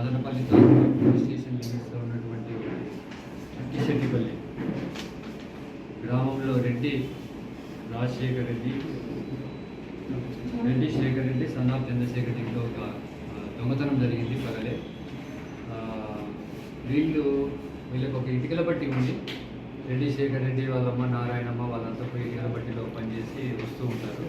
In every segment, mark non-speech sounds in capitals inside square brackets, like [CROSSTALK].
Madanapalle taluka police station లిమిట్స్లో ఉన్నటువంటి అక్కిశెట్టిపల్లి గ్రామంలో రెడ్డి రాజశేఖర్ రెడ్డి రెడ్డి శేఖర్ రెడ్డి సన్ ఆఫ్ చంద్రశేఖర్ రెడ్డిలో ఒక దొంగతనం జరిగింది పగలే. వీళ్ళు వీళ్ళకి ఒక ఇటుకల బట్టి ఉంది. రెడ్డి శేఖర్ రెడ్డి వాళ్ళమ్మ నారాయణమ్మ వాళ్ళంతా పోయి ఇటుకల బట్టిలో పనిచేసి వస్తూ ఉంటారు.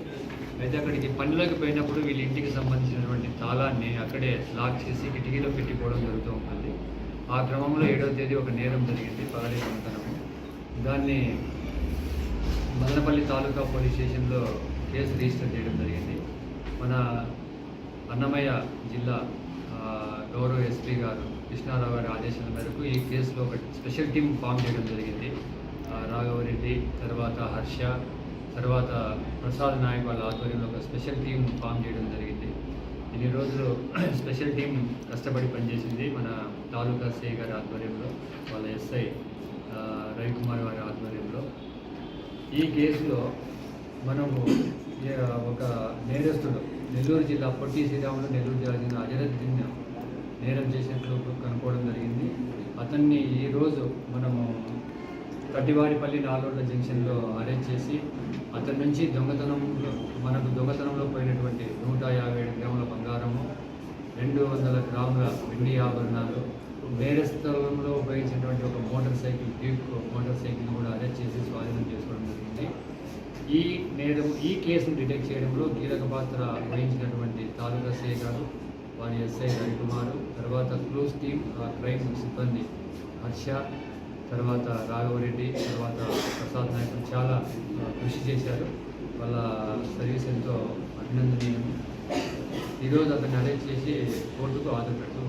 అయితే అక్కడికి పనిలోకి పోయినప్పుడు వీళ్ళ ఇంటికి సంబంధించినటువంటి తాళాన్ని అక్కడే లాక్ చేసి కిటికీలో పెట్టుకోవడం జరుగుతూ ఉంటుంది ఆ క్రమంలో ఏడవ తేదీ ఒక నేరం జరిగింది పగలే దొంగతనము దాన్ని మదనపల్లి తాలూకా పోలీస్ స్టేషన్లో కేసు రిజిస్టర్ చేయడం జరిగింది. మన అన్నమయ్య జిల్లా గౌరవ ఎస్పీ గారు కృష్ణారావు గారి ఆదేశాల మేరకు ఈ కేసులో ఒక స్పెషల్ టీం ఫామ్ చేయడం జరిగింది. రాఘవరెడ్డి తర్వాత హర్ష తర్వాత ప్రసాద్ నాయక్ వాళ్ళ ఆధ్వర్యంలో ఒక స్పెషల్ టీం ఫామ్ చేయడం జరిగింది. ఇన్ని రోజులు [CLEARS THROAT] స్పెషల్ టీం కష్టపడి పనిచేసింది మన తాలూకా సే గారి ఆధ్వర్యంలో వాళ్ళ ఎస్ఐ రవికుమార్ గారి ఆధ్వర్యంలో. ఈ కేసులో మనము ఒక నేరస్తుడు నెల్లూరు జిల్లా పొట్టి శ్రీరాములు నెల్లూరు జిల్లా చెందిన అజరుద్దీన్ నేరం చేసినట్లు కనుక్కోవడం జరిగింది. అతన్ని ఈరోజు మనము కట్టివారిపల్లి నాలోడ్ల జంక్షన్లో అరెస్ట్ చేసి అతని నుంచి దొంగతనంలో మనకు దొంగతనంలో పోయినటువంటి నూట యాభై ఏడు గ్రాముల బంగారము రెండు వందల గ్రాముల వెండి ఆభరణాలు వేరే స్థలంలో ఉపయోగించినటువంటి ఒక motor cycle Duke motor cycle కూడా అరెస్ట్ చేసి స్వాధీనం చేసుకోవడం జరిగింది. ఈ నేరం ఈ కేసును డిటెక్ట్ చేయడంలో కీలక పాత్ర వహించినటువంటి తాలూకా సిఐ గారు వారి ఎస్ఐ రవికుమారు తర్వాత క్లూస్ టీమ్ క్రైమ్ సిబ్బంది హర్ష తర్వాత రాఘవరెడ్డి తర్వాత ప్రసాద్ నాయకులు చాలా కృషి చేశారు. వాళ్ళ సర్వీస్ ఎంతో అభినందనీయం ఈరోజు అతన్ని అరెస్ట్ చేసి కోర్టుకు హాజరుపెడుతూ